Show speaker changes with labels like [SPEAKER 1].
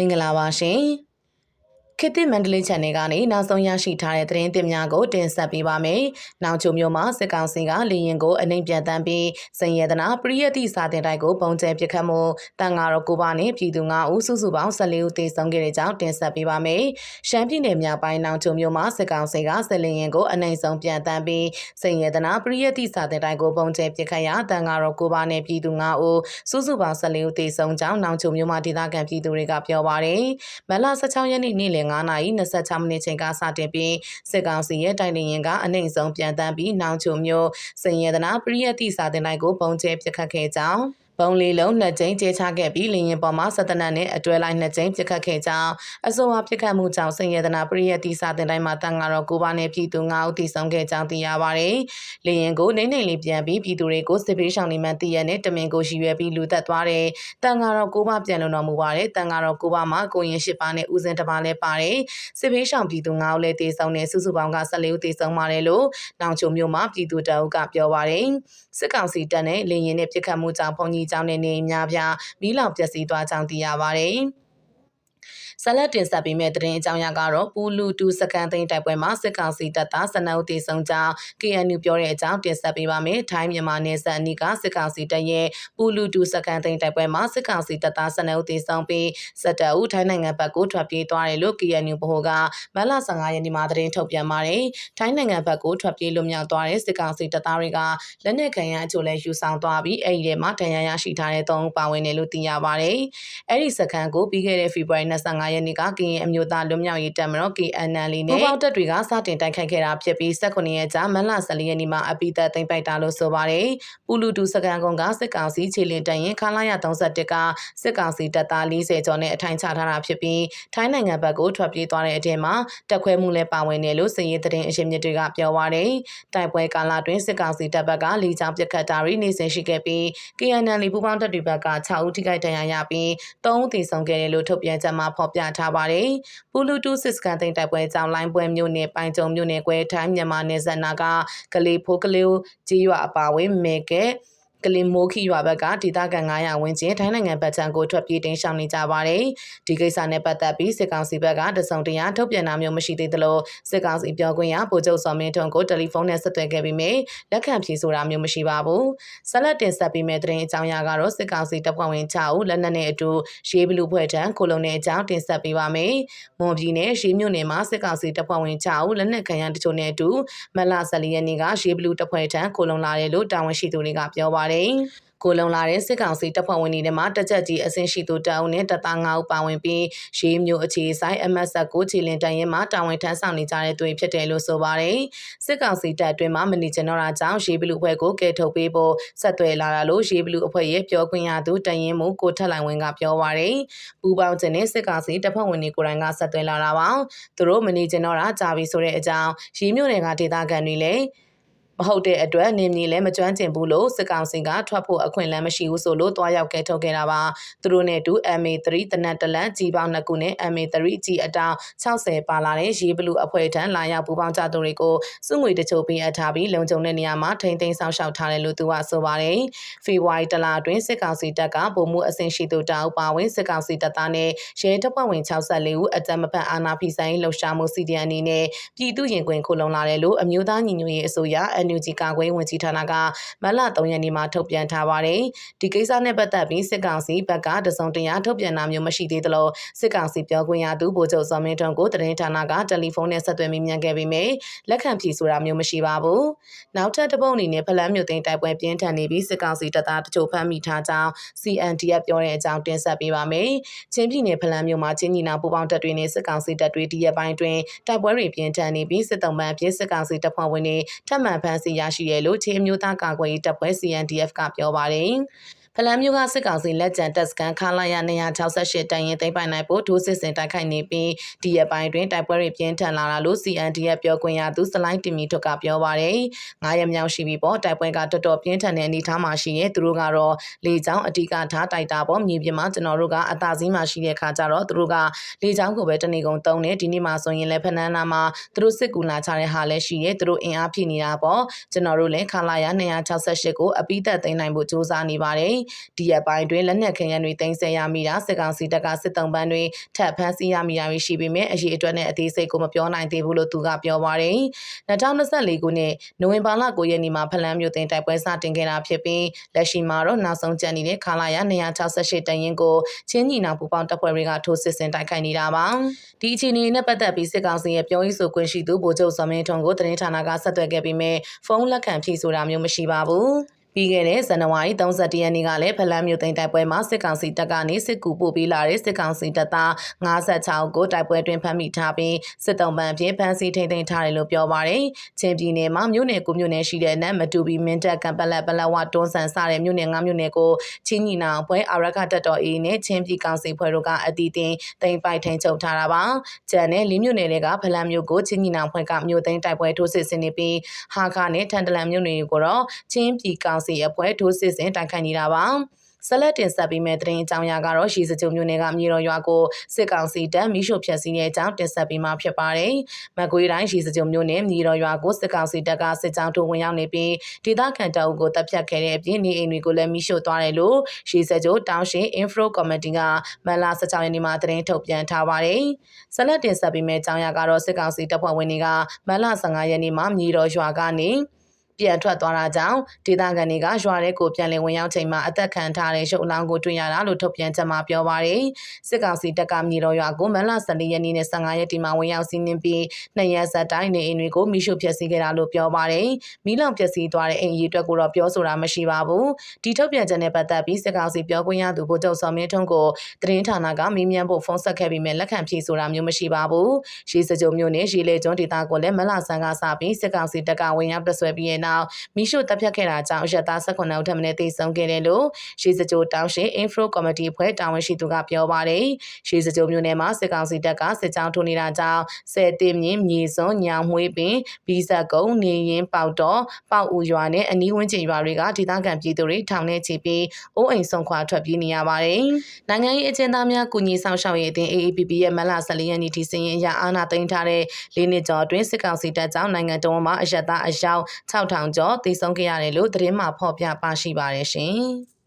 [SPEAKER 1] မင်္ဂလာပါရှင် ခေတ်သစ်မန္တလေး channel ကနေနောက်ဆုံးရရှိထားတဲ့သတင်းသစ်များကိုတင်ဆက်ပေးပါမယ်။နောင်ချုံမြို့မှာစစ်ကောင်စီကလေရင်ကိုအနှိမ်ပြန်တမ်းပြီးစင်ရဒနာပရိယတိစာတင်တိုက်ကိုပုံကျဲပစ်ခတ်မှုတန်ဃာတော်ကိုပါနဲ့ပြည်သူ9ဦးစုစုပေါင်း14ဦးသေဆုံးခဲ့တဲ့ကြောင်းတင်ဆက်ပေးပါမယ်။ရှမ်းပြည်နယ်မြောက်ပိုင်းနောင်ချုံမြို့မှာစစ်ကောင်စီကစလင်ရင်ကိုအနှိမ်ဆုံးပြန်တမ်းပြီးစင်ရဒနာပရိယတိစာတင်တိုက်ကိုပုံကျဲပစ်ခတ်ရာတန်ဃာတော်ကိုပါနဲ့ပြည်သူ9ဦးစုစုပေါင်း14ဦးသေဆုံးကြောင်းနောင်ချုံမြို့မှာဒေသခံပြည်သူတွေကပြောပါတယ်။မလ16ရက်နေ့နေ့လယ်9နာရီ26မိနစ်ချိန်ကစတင်ပြီးစစ်ကောင်စီရဲ့တိုင်လင်ရင်ကအနှိမ့်ဆုံးပြန်တမ်းပြီးနောင်ချုံမျိုးစင်ရဒနာပရိယတိစာတင်တိုင်းကိုပုံကျဲပစ်ခတ်ခဲ့ကြောင်း ပုံလေးလုံးနှစ်ကြိမ်ကျေချခဲ့ပြီးလင်းရင်ပေါ်မှာစက်တနတ်နဲ့အတွဲလိုက်နှစ်ကြိမ်ပြစ်ခတ်ခဲ့ကြောင်းအဆိုအပြစ်ခတ်မှုကြောင့်စင်ရဒနာပရိယတိစာတင်တိုင်းမှာတန်ဃာတော်ကိုပါနဲ့ပြည်သူ9ဦးတည်ဆုံခဲ့ကြောင်းသိရပါတယ်။လင်းရင်ကိုနေနေလေးပြန်ပြီးပြည်သူတွေကိုစစ်ပေးဆောင်နေမှတည်ရနဲ့တမင်ကိုရှိရွယ်ပြီးလူသက်သွားတယ်။တန်ဃာတော်ကိုပါပြန်လုံတော်မူပါတယ်။တန်ဃာတော်ကိုပါမှာကိုရင်ရှိပါနဲ့ဦးစင်တပါလည်းပါတယ်။စစ်ပေးဆောင်ပြည်သူ9ဦးလည်းတည်ဆုံနေစုစုပေါင်းက14ဦးတည်ဆုံပါတယ်လို့နောင်ချုံမျိုးမှာပြည်သူတအုပ်ကပြောပါတယ်။စစ်ကောင်စီတပ်နဲ့လင်းရင်နဲ့ပြစ်ခတ်မှုကြောင့်ဘုံကြီးကျောင်းနဲ့နေအများပြားမီးလောင်ပျက်စီးသွားကြောင်းသိရပါတယ်။ ဆလက်တင်ဆက်ပေးမဲ့တရင်အကြောင်းအရာကတော့ပူလူတူစကန်သိန်းတိုက်ပွဲမှာစစ်ကောင်စီတပ်သားစနအုပ်တေဆုံးကြောင်း KNU ပြောတဲ့အကြောင်းတင်ဆက်ပေးပါမယ်။ထိုင်းမြန်မာနယ်စပ်အနီးကစစ်ကောင်စီတပ်ရဲ့ပူလူတူစကန်သိန်းတိုက်ပွဲမှာစစ်ကောင်စီတပ်သားစနအုပ်တေဆုံးပြီးစက်တအုပ်ထိုင်းနိုင်ငံဘက်ကိုထွက်ပြေးသွားတယ်လို့ KNU ဗဟိုကမလ15ရက်နေ့မှာသတင်းထုတ်ပြန်ပါတယ်။ထိုင်းနိုင်ငံဘက်ကိုထွက်ပြေးလွတ်မြောက်သွားတဲ့စစ်ကောင်စီတပ်သားတွေကလက်နက်ခံရအချို့လဲယူဆောင်သွားပြီးအဲ့ဒီထဲမှာဒဏ်ရာရရှိထားတဲ့၃ဦးပါဝင်တယ်လို့သိရပါတယ်။အဲ့ဒီစကန်ကိုပြီးခဲ့တဲ့ဖေဖော်ဝါရီ25ရက်နေ့ကကရင်အမျိုးသားလွတ်မြောက်ရေးတပ်မတော် KNL နဲ့ပေါက်တပ်တွေကစတင်တိုက်ခိုက်ခဲ့တာဖြစ်ပြီး18ရက်ကြာမန်လ14ရက်နေ့မှာအပိသက်သိမ်းပိုက်တာလို့ဆိုပါတယ်။ပူလူတူစကန်ကုန်းကစစ်ကောင်စီခြေလင်တရင်ခလာရ31ကစစ်ကောင်စီတပ်သား40ကျော်နဲ့အထိုင်ချထားတာဖြစ်ပြီးထိုင်းနိုင်ငံဘက်ကိုထွက်ပြေးသွားတဲ့အထက်မှာတက်ခွဲမှုလည်းပါဝင်တယ်လို့စည်ရေးသတင်းအရှင်မြစ်တွေကပြောပါတယ်။တိုက်ပွဲကာလတွင်စစ်ကောင်စီတပ်ဘက်ကလေကြောင်းပစ်ခတ်တာတွေနေစဉ်ရှိခဲ့ပြီး KNL ပူပေါင်းတပ်တွေဘက်က6ဦးထိခိုက်ဒဏ်ရာရပြီး3ဦးသေဆုံးခဲ့တယ်လို့ထုတ်ပြန်ချက်မှာဖော်ပြထားပါတယ်။ပူလူတူစစ်စကန်သိန်းတိုက်ပွဲကြောင့်လိုင်းပွဲမြို့နယ်ပိုင်ကြုံမြို့နယ်ကွဲထိုင်းမြန်မာနယ်စပ်နာကကလေးဖိုးကလေးကြီးရွာအပါဝင်းမေကဲ ကလင်မိုးခီရွာဘက်ကဒေသခံ900ဝန်းကျင်ထိုင်းနိုင်ငံဘက်ခြမ်းကိုထွက်ပြေးတိမ်းရှောင်နေကြပါတယ်။ဒီကိစ္စနဲ့ပတ်သက်ပြီးစစ်ကောင်စီဘက်ကတစုံတရာထုတ်ပြန်တာမျိုးမရှိသေးသလိုစစ်ကောင်စီပြောခွင့်ရဗိုလ်ချုပ်စောမင်းထွန်းကိုတယ်လီဖုန်းနဲ့ဆက်သွယ်ခဲ့ပြီးမြဲလက်ခံဖြေဆိုတာမျိုးမရှိပါဘူး။ဆက်လက်တင်ဆက်ပေးမယ့်သတင်းအကြောင်းအရာကတော့စစ်ကောင်စီတပ်ဖွဲ့ဝင်6ဦးလက်နက်နဲ့အတူရေးဘလူးဖွဲ့ထံကိုလုံတဲ့အကြောင်းတင်ဆက်ပေးပါမယ်။မွန်ပြည်နယ်ရေးမြို့နယ်မှာစစ်ကောင်စီတပ်ဖွဲ့ဝင်6ဦးလက်နက်ခံရတချို့နဲ့အတူမလ14ရက်နေ့ကရေးဘလူးတပ်ဖွဲ့ထံကိုလုံလာတယ်လို့တာဝန်ရှိသူတွေကပြောပါတယ်ပါတယ်။ကိုလုံလာတဲ့စစ်ကောင်စီတပ်ဖွဲ့ဝင်တွေထဲမှာတကြက်ကြီးအဆင့်ရှိသူတအုပ်နဲ့တပ်သား9ဦးပါဝင်ပြီးရေးမျိုးအခြေဆိုင် MSS ကိုခြေလင်တန်ရင်မှာတာဝန်ထမ်းဆောင်နေကြတဲ့သူတွေဖြစ်တယ်လို့ဆိုပါတယ်။စစ်ကောင်စီတပ်အတွင်းမှာမနီဂျနော်ရာကြောင့်ရေးဘလူအဖွဲ့ကိုကယ်ထုတ်ပေးဖို့ဆက်သွယ်လာတာလို့ရေးဘလူအဖွဲ့ရဲ့ပြောခွင့်ရသူတရင်မူကိုထက်လိုင်ဝင်းကပြောပါတယ်။ပူပေါင်းခြင်းနဲ့စစ်ကောင်စီတပ်ဖွဲ့ဝင်တွေကိုယ်တိုင်ကဆက်သွယ်လာတာပါ။သူတို့မနီဂျနော်ရာကြာပြီဆိုတဲ့အကြောင်းရေးမျိုးတွေကဒေသခံတွေလည်း မဟုတ်တဲ့အတွက်နေမြေလည်းမကျွမ်းကျင်ဘူးလို့စစ်ကောင်စီကထွက်ဖို့အခွင့်အလမ်းမရှိဘူးဆိုလို့တွားရောက်ကဲထုတ်ခဲ့တာပါသူတို့နဲ့အတူ MA3 တနက်တလန်ကြီးပေါင်းနှစ်ခုနဲ့ MA3 ကြီးအတောင်60ပါလာတဲ့ရေးဘလူအဖွဲ့ထံလာရောက်ပူးပေါင်းကြသူတွေကိုစုငွေတချို့ပေးအပ်ထားပြီးလုံခြုံတဲ့နေရာမှာထိန်းသိမ်းဆောင်ရှောက်ထားတယ်လို့သူကဆိုပါတယ်ဖေဖော်ဝါရီတလအတွင်းစစ်ကောင်စီတပ်ကဗိုလ်မှူးအဆင့်ရှိသူတောက်ပါဝင်စစ်ကောင်စီတပ်သားနဲ့ရဲတပ်ဖွဲ့ဝင်64ဦးအကြမ်းမဖက်အာဏာဖီဆိုင်လှုပ်ရှားမှု CDN အနေနဲ့ပြည်သူရင်ခွင်ခုလုံလာတယ်လို့အမျိုးသားညီညွတ်ရေးအစိုးရ NUG ကာကွယ်ဝင်ကြီးဌာနကမလ3ရက်နေ့မှာထုတ်ပြန်ထားပါတယ်။ဒီကိစ္စနဲ့ပတ်သက်ပြီးစစ်ကောင်စီဘက်ကတစုံတရာထုတ်ပြန်တာမျိုးမရှိသေးသလိုစစ်ကောင်စီပြောခွင့်ရသူဗိုလ်ချုပ်စောမင်းထွန်းကိုသတင်းဌာနကတယ်လီဖုန်းနဲ့ဆက်သွယ်မေးမြန်းခဲ့ပေမယ့်လက်ခံဖြေဆိုတာမျိုးမရှိပါဘူး။နောက်ထပ်တစ်ပုတ်အနေနဲ့ဖလန်းမြို့သိမ်းတိုက်ပွဲပြင်းထန်နေပြီးစစ်ကောင်စီတပ်သားတချို့ဖမ်းမိထားကြောင်း CNDF ပြောတဲ့အကြောင်းတင်ဆက်ပေးပါမယ်။ချင်းပြည်နယ်ဖလန်းမြို့မှာချင်းညီနာပူပေါင်းတပ်တွေနဲ့စစ်ကောင်စီတပ်တွေဒီရက်ပိုင်းတွင်တိုက်ပွဲတွေပြင်းထန်နေပြီးစစ်တုံးပန်းပြည်စစ်ကောင်စီတပ်ဖွဲ့ဝင်တွေထပ်မံဖမ်းဆီးရရှိရလို့ချင်းအမျိုးသားကာကွယ်ရေးတပ်ဖွဲ့ CNDF ကပြောပါတယ်။ ဖလန်းမျိုးကစစ်ကောင်စီလက်ကျန်တပ်စခန်းခလာရ268တိုင်ရင်သိမ်းပိုင်နိုင်ဖို့ဒိုးစစ်စင်တိုက်ခိုက်နေပြီးဒီရက်ပိုင်းတွင်တိုက်ပွဲတွေပြင်းထန်လာတာလို့ CNDF ပြောခွင့်ရသူစလိုင်းတင်မီထွက်ကပြောပါတယ်။9ရက်မြောက်ရှိပြီပေါ့တိုက်ပွဲကတော်တော်ပြင်းထန်တဲ့အနေအထားမှာရှိရဲ့သူတို့ကတော့လေကြောင်းအဓိကထားတိုက်တာပေါ့မြေပြင်မှာကျွန်တော်တို့ကအသာစီးမှာရှိတဲ့ခါကျတော့သူတို့ကလေကြောင်းကိုပဲတနေကုန်တုံးနေဒီနေ့မှဆိုရင်လည်းဖနန်းနာမှာသူတို့စစ်ကူလာချတဲ့ဟာလည်းရှိရဲ့သူတို့အင်အားဖြည့်နေတာပေါ့ကျွန်တော်တို့လည်းခလာရ268ကိုအပိသက်သိမ်းနိုင်ဖို့စ조사နေပါတယ်။ဒီရက်ပိုင်းတွင်လက်နက်ခဲယမ်းတွေတင်ဆက်ရမိတာစစ်ကောင်စီတပ်ကစစ်တုံးပန်းတွေထပ်ဖမ်းဆီးရမိတာတွေရှိပေမဲ့အရေးအတွက်နဲ့အသေးစိတ်ကိုမပြောနိုင်သေးဘူးလို့သူကပြောပါတယ်။2024ခုနှစ်နိုဝင်ဘာလ9ရက်နေ့မှာဖလန်းမြို့တင်တိုက်ပွဲစတင်ခဲ့တာဖြစ်ပြီးလက်ရှိမှာတော့နောက်ဆုံးကျန်နေတဲ့ခလာရ268တရင်ကိုချင်းညီနောင်ပူပေါင်းတပ်ဖွဲ့တွေကထိုးစစ်ဆင်တိုက်ခိုက်နေတာပါ။ဒီအခြေအနေနဲ့ပတ်သက်ပြီးစစ်ကောင်စီရဲ့ပြောရေးဆိုခွင့်ရှိသူဗိုလ်ချုပ်စောမင်းထွန်းကိုသတင်းဌာနကဆက်သွယ်ခဲ့ပြီးမြဲဖုန်းလက်ခံဖြေဆိုတာမျိုးမရှိပါဘူး။ ပြီးခဲ့တဲ့ဇန်နဝါရီ31ရက်နေ့ကလည်းဖလန်းမြို့သိမ်းတိုက်ပွဲမှာစစ်ကောင်စီတပ်ကနေစစ်ကူပို့ပေးလာတဲ့စစ်ကောင်စီတပ်သား56ကိုတိုက်ပွဲတွင်ဖမ်းမိထားပြီးစစ်တုံးပန်းဖြင့်ဖမ်းဆီးထိန်းသိမ်းထားတယ်လို့ပြောပါရယ်။ချင်းပြည်နယ်မှာမြို့နယ်ကိုမြို့နယ်ရှိတဲ့နတ်မတူဘီမင်းတက်ကံပလက်ပလက်ဝတွန်းဆန်စတဲ့မြို့နယ်၅မြို့နယ်ကိုချင်းညီနောင်အဖွဲ့အာရခတပ်တော်အေးနဲ့ချင်းပြည်ကောင်စီဖွဲ့တို့ကအတီးတင်သိမ်းပိုက်ထိန်းချုပ်ထားတာပါ။ကျန်တဲ့လေးမြို့နယ်တွေကဖလန်းမြို့ကိုချင်းညီနောင်အဖွဲ့ကမြို့သိမ်းတိုက်ပွဲထိုးစစ်ဆင်နေပြီးဟာခနဲ့ထန်တလန်မြို့နယ်ကိုတော့ချင်းပြည်ကောင်စီအဖွဲ့ထိုးစစ်ဆင်တိုက်ခိုက်နေတာပါဆက်လက်တင်ဆက်ပေးမယ့်သတင်းအကြောင်းအရာကတော့ရှီစကြုံမြို့နယ်ကမြေတော်ရွာကိုစစ်ကောင်စီတပ်မိရှုဖျက်ဆီးတဲ့အကြောင်းတင်ဆက်ပေးမှာဖြစ်ပါတယ်။မကွေးတိုင်းရှီစကြုံမြို့နယ်မြေတော်ရွာကိုစစ်ကောင်စီတပ်ကစစ်ကြောင်းထိုးဝင်ရောက်နေပြီးဒေသခံတပ်အုပ်ကိုတပ်ဖြတ်ခဲ့တဲ့အပြင်နေအိမ်တွေကိုလည်းမိရှုသွားတယ်လို့ရှီစကြုံတောင်ရှင် Info Committee ကမန်လာ16ရက်နေ့မှာသတင်းထုတ်ပြန်ထားပါတယ်။ဆက်လက်တင်ဆက်ပေးမယ့်အကြောင်းအရာကတော့စစ်ကောင်စီတပ်ဖွဲ့ဝင်တွေကမန်လာ15ရက်နေ့မှာမြေတော်ရွာကနေ ပြန်ထွက်သွားတာကြောင့်ဒေသခံတွေကရွာထဲကိုပြန်လည်ဝင်ရောက်ချိန်မှာအသက်ခံထားတဲ့ရုပ်အလောင်းကိုတွေ့ရတာလို့ထုတ်ပြန်ချက်မှာပြောပါရယ်စစ်ကောင်စီတပ်ကမြေတော်ရွာကိုမလ14ရက်နေ့နဲ့15ရက်ဒီမှာဝင်ရောက်စီးနင်းပြီးနှစ်ရက်ဆက်တိုင်းနေအိမ်တွေကိုမိရှုဖျက်ဆီးခဲ့တာလို့ပြောပါရယ်မိလောင်ဖျက်ဆီးသွားတဲ့အိမ်ကြီးအတွက်ကိုတော့ပြောဆိုတာမရှိပါဘူးဒီထုတ်ပြန်ချက်နဲ့ပတ်သက်ပြီးစစ်ကောင်စီပြောခွင့်ရသူဗိုလ်ချုပ်စောမင်းထွန်းကိုသတင်းဌာနကမေးမြန်းဖို့ဖုန်းဆက်ခဲ့ပြီးမြလက်ခံဖြေဆိုတာမျိုးမရှိပါဘူးရှေးစကြုံမျိုးနဲ့ရှေးလေကျွန်းဒေသကိုလည်းမလဆန်ကစပြီးစစ်ကောင်စီတပ်ကဝင်ရောက်တွဆွဲပြီးတဲ့နောက်မိရှုတပ်ဖြတ်ခဲ့တာကြောင့်အရက်သား18ဦးထပ်မံတေဆုံးခဲ့တယ်လို့ရှေးစကြိုတောင်ရှိ Info Committee ဖွဲ့တာဝန်ရှိသူကပြောပါတယ်။ရှေးစကြိုမျိုးနယ်မှာစစ်ကောင်စီတပ်ကစစ်ကြောင်းထိုးနေတာကြောင့်ဆယ်တင်မြင့်မြေစုံညောင်မွေးပင်ဘီဇက်ကုန်းနေရင်ပေါက်တော့ပေါက်ဦးရွာနဲ့အနီးဝန်းကျင်ရွာတွေကဒေသခံပြည်သူတွေထောင်ထဲချီပြီးအိုးအိမ်ဆုံးခွာထွက်ပြေးနေရပါတယ်။နိုင်ငံရေးအကျဉ်းသားများကုညီဆောင်ရှောက်ရေးအသင်း AAPP ရဲ့မလ14ရက်နေ့ထိစင်ရင်ရအာဏာသိမ်းထားတဲ့လေးနှစ်ကျော်အတွင်းစစ်ကောင်စီတပ်ကြောင့်နိုင်ငံတော်မှာအရက်သားအယောက်6000ကျော်သေဆုံးခဲ့ရတယ်လို့သတင်းမှာဖော်ပြပါရှိပါတယ်ရှင်။